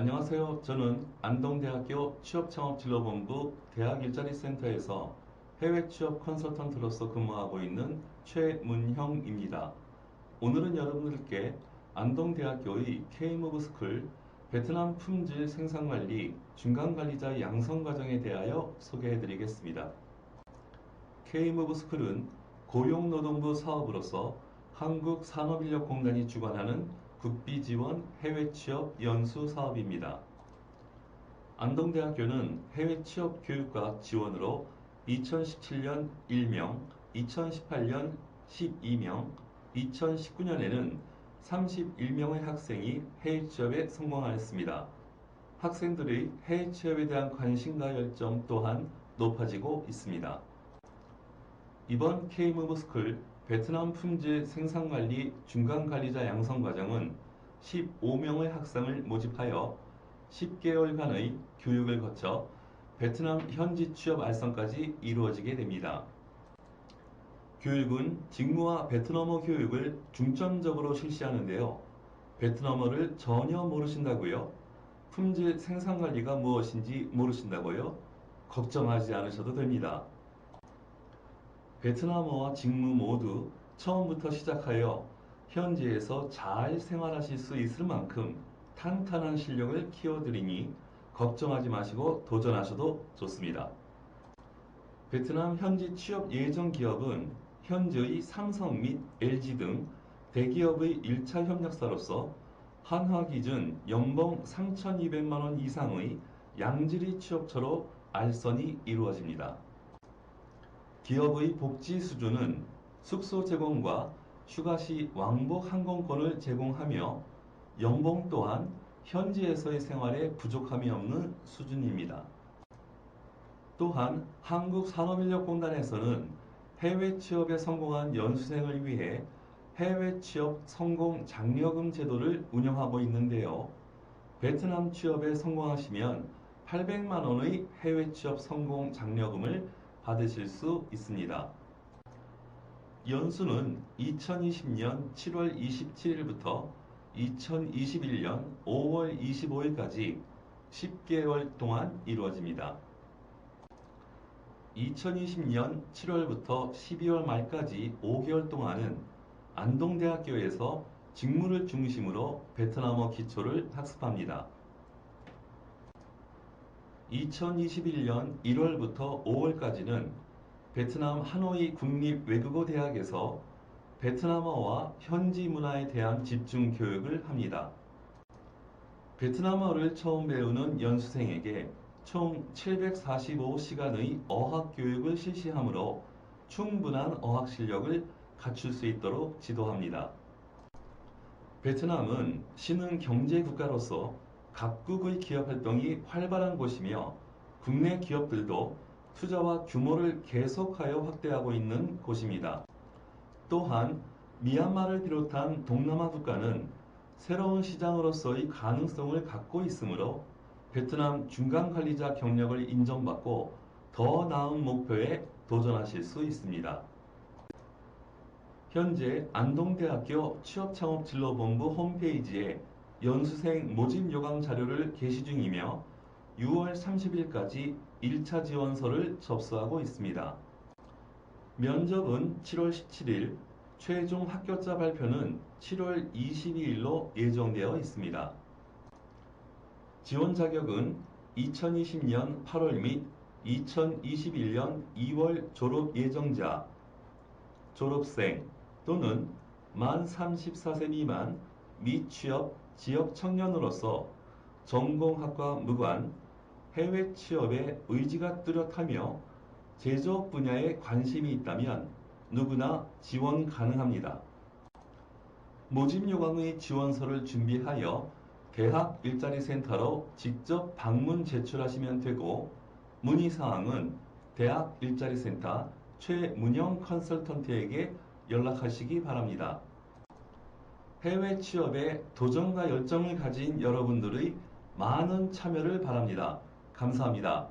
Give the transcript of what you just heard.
안녕하세요. 저는 안동대학교 취업창업진로본부 대학일자리센터에서 해외 취업 컨설턴트로서 근무하고 있는 최문형입니다. 오늘은 여러분들께 안동대학교의 K무브스쿨 베트남 품질 생산관리 중간관리자 양성 과정에 대하여 소개해드리겠습니다. K무브스쿨은 고용노동부 사업으로서 한국산업인력공단이 주관하는 국비 지원 해외 취업 연수 사업입니다. 안동대학교는 해외 취업 교육과 지원으로 2017년 1명, 2018년 12명, 2019년에는 31명의 학생이 해외 취업에 성공하였습니다. 학생들의 해외 취업에 대한 관심과 열정 또한 높아지고 있습니다. 이번 K무브스쿨 베트남 품질 생산관리 중간관리자 양성 과정은 15명의 학생을 모집하여 10개월간의 교육을 거쳐 베트남 현지 취업 알선까지 이루어지게 됩니다. 교육은 직무와 베트남어 교육을 중점적으로 실시하는데요. 베트남어를 전혀 모르신다고요? 품질 생산관리가 무엇인지 모르신다고요? 걱정하지 않으셔도 됩니다. 베트남어와 직무 모두 처음부터 시작하여 현지에서 잘 생활하실 수 있을 만큼 탄탄한 실력을 키워드리니 걱정하지 마시고 도전하셔도 좋습니다. 베트남 현지 취업 예정 기업은 현재의 삼성 및 LG 등 대기업의 1차 협력사로서 한화 기준 연봉 3,200만원 이상의 양질의 취업처로 알선이 이루어집니다. 기업의 복지 수준은 숙소 제공과 휴가 시 왕복 항공권을 제공하며 연봉 또한 현지에서의 생활에 부족함이 없는 수준입니다. 또한 한국산업인력공단에서는 해외 취업에 성공한 연수생을 위해 해외 취업 성공 장려금 제도를 운영하고 있는데요. 베트남 취업에 성공하시면 800만 원의 해외 취업 성공 장려금을 받으실 수 있습니다. 연수는 2020년 7월 27일부터 2021년 5월 25일까지 10개월 동안 이루어집니다. 2020년 7월부터 12월 말까지 5개월 동안은 안동대학교에서 직무를 중심으로 베트남어 기초를 학습합니다. 2021년 1월부터 5월까지는 베트남 하노이 국립외국어대학에서 베트남어와 현지 문화에 대한 집중 교육을 합니다. 베트남어를 처음 배우는 연수생에게 총 745시간의 어학 교육을 실시하므로 충분한 어학 실력을 갖출 수 있도록 지도합니다. 베트남은 신흥 경제 국가로서 각국의 기업 활동이 활발한 곳이며 국내 기업들도 투자와 규모를 계속하여 확대하고 있는 곳입니다. 또한 미얀마를 비롯한 동남아 국가는 새로운 시장으로서의 가능성을 갖고 있으므로 베트남 중간관리자 경력을 인정받고 더 나은 목표에 도전하실 수 있습니다. 현재 안동대학교 취업창업진로본부 홈페이지에 연수생 모집 요강 자료를 게시 중이며 6월 30일까지 1차 지원서를 접수하고 있습니다. 면접은 7월 17일, 최종 합격자 발표는 7월 22일로 예정되어 있습니다. 지원 자격은 2020년 8월 및 2021년 2월 졸업 예정자, 졸업생 또는 만 34세 미만 미취업 지역 청년으로서 전공학과 무관 해외 취업에 의지가 뚜렷하며 제조업 분야에 관심이 있다면 누구나 지원 가능합니다. 모집 요강의 지원서를 준비하여 대학 일자리 센터로 직접 방문 제출하시면 되고 문의사항은 대학 일자리 센터 최문영 컨설턴트에게 연락하시기 바랍니다. 해외 취업에 도전과 열정을 가진 여러분들의 많은 참여를 바랍니다. 감사합니다.